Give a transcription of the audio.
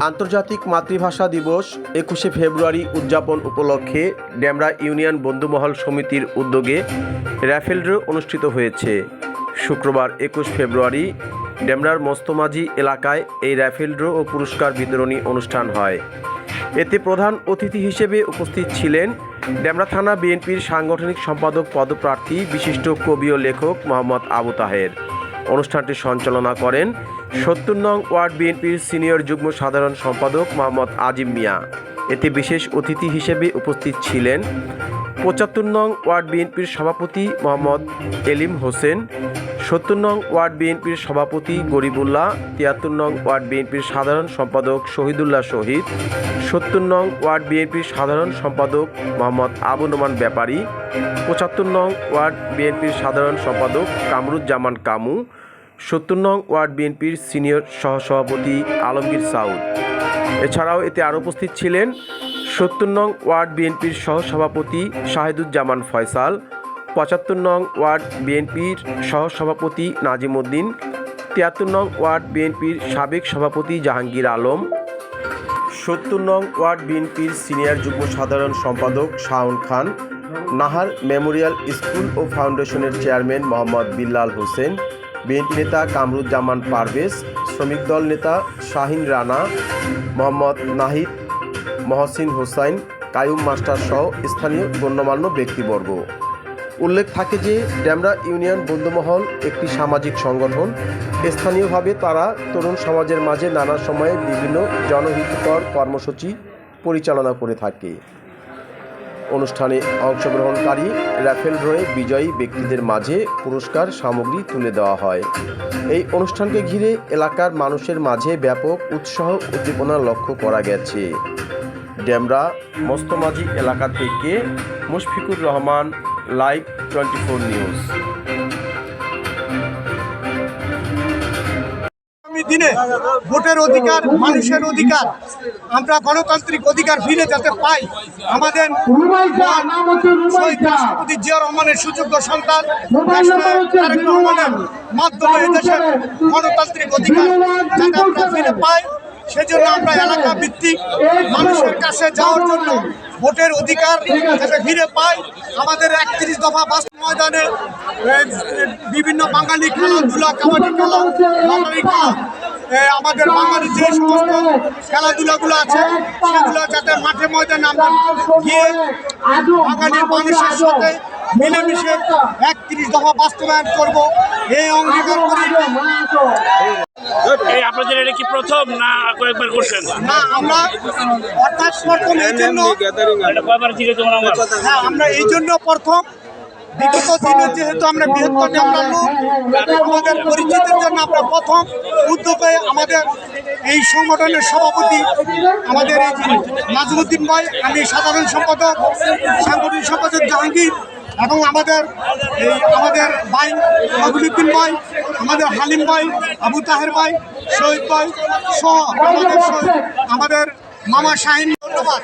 আন্তর্জাতিক মাতৃভাষা দিবস একুশে ফেব্রুয়ারি উদযাপন উপলক্ষে ড্যামরা ইউনিয়ন বন্ধুমহল সমিতির উদ্যোগে র্যাফেল ড্র অনুষ্ঠিত হয়েছে। শুক্রবার একুশ ফেব্রুয়ারি ড্যামরার মস্তমাঝি এলাকায় এই র্যাফেল ড্র ও পুরস্কার বিতরণী অনুষ্ঠান হয়। এতে প্রধান অতিথি হিসেবে উপস্থিত ছিলেন ড্যামরা থানা বিএনপির সাংগঠনিক সম্পাদক পদপ্রার্থী, বিশিষ্ট কবি ও লেখক মোহাম্মদ আবু তাহের। অনুষ্ঠানটি সঞ্চালনা করেন সত্তর নং ওয়ার্ড বিএনপির সিনিয়র যুগ্ম সাধারণ সম্পাদক মোহাম্মদ আজিম মিয়া। এতে বিশেষ অতিথি হিসেবে উপস্থিত ছিলেন পঁচাত্তর নং ওয়ার্ড বিএনপির সভাপতি মোহাম্মদ এলিম হোসেন, সত্তর নং ওয়ার্ড বিএনপির সভাপতি গরিবুল্লাহ, তিয়াত্তর নং ওয়ার্ড বিএনপির সাধারণ সম্পাদক শহীদুল্লাহ শহীদ, সত্তর নং ওয়ার্ড বিএনপির সাধারণ সম্পাদক মোহাম্মদ আবু নোমান ব্যাপারী, পঁচাত্তর নং ওয়ার্ড বিএনপির সাধারণ সম্পাদক কামরুজ্জামান কামু সত্তর নং ওয়ার্ড বিএনপির সিনিয়র সহসভাপতি আলমগীর সাউদ। এছাড়াও এতে আরও উপস্থিত ছিলেন সত্তর নং ওয়ার্ড বিএনপির সহসভাপতি শাহিদুজ্জামান ফয়সাল, পঁচাত্তর নং ওয়ার্ড বিএনপির সহসভাপতি নাজিম উদ্দিন তিয়াত্তর নং ওয়ার্ড বিএনপির সাবেক সভাপতি জাহাঙ্গীর আলম, সত্তর নং ওয়ার্ড বিএনপির সিনিয়র যুগ্ম সাধারণ সম্পাদক শাহন খান, নাহার মেমোরিয়াল স্কুল ও ফাউন্ডেশনের চেয়ারম্যান মোহাম্মদ বিল্লাল হোসেন বিএনপি নেতা কামরুজ্জামান পারভেজ, শ্রমিক দল নেতা শাহিন রানা, মোহাম্মদ নাহিদ, মহসিন হোসাইন, কায়ুম মাস্টার সহ স্থানীয় গণ্যমান্য ব্যক্তিবর্গ। উল্লেখ থাকে যে ড্যামরা ইউনিয়ন বন্ধুমহল একটি সামাজিক সংগঠন। স্থানীয়ভাবে তারা তরুণ সমাজের মাঝে নানা সময়ে বিভিন্ন জনহিতকর কর্মসূচি পরিচালনা করে থাকে। অনুষ্ঠানে অংশগ্রহণকারী র্যাফেল ড্রয়ে বিজয়ী ব্যক্তিদের মাঝে পুরস্কার সামগ্রী তুলে দেওয়া হয়। এই অনুষ্ঠানকে ঘিরে এলাকার মানুষের মাঝে ব্যাপক উৎসাহ উদ্দীপনা লক্ষ্য করা গেছে। ডেমরা, মস্তমাজি এলাকা থেকে Mushfiqur Rahman, live twenty four news. দিনে ভোটের অধিকার মানুষের অধিকার আমরা গণতান্ত্রিক অধিকার ফিরে যাতে পাই। আমাদের রাষ্ট্রপতি জিয়া রহমানের সুযোগ্য সন্তান তারেক রহমানের মাধ্যমে এদেশের গণতান্ত্রিক অধিকার যাতে আমরা ফিরে পাই সেজন্য আমরা এলাকা ভিত্তিক মানুষের কাছে যাওয়ার জন্য ভোটের অধিকার যাতে ফিরে পাই। আমাদের একত্রিশ দফা বাস ময়দানে বিভিন্ন বাঙালি খেলাধুলা কাবাডি খেলা লটারি খেলা আমাদের বাঙালি যে সমস্ত খেলাধুলাগুলো আছে সেগুলো যাতে মাঠে ময়দানে আমরা গিয়ে বাঙালি মানুষের সাথে মিলেমিশে একত্রিশ দফা বাস্তবায়ন করব এই অঙ্গীকার করি। এই আপনাদের এটা কি প্রথম না কয়েকবার করছেন? না আমরা অর্থাৎ প্রথম এই জন্য এটা কয়বার থেকে তোমার আমার? হ্যাঁ আমরা এই জন্য প্রথম। বিগত দিনে যেহেতু আমরা বৃহত্তর আমরা লোক আমাদের পরিচিতির জন্য আমরা প্রথম উদ্যোগে আমাদের এই সংগঠনের সভাপতি আমাদের এই নাজমুদ্দিন ভাই, আমি সাধারণ সম্পাদক, সাংগঠনিক সম্পাদক জাহাঙ্গীর এবং আমাদের এই আমাদের ভাই ফজলুদ্দিন ভাই, আমাদের হালিম ভাই, আবু তাহের ভাই, শহীদ ভাই সহ আমাদের আমাদের মামা শাহিন, ধন্যবাদ।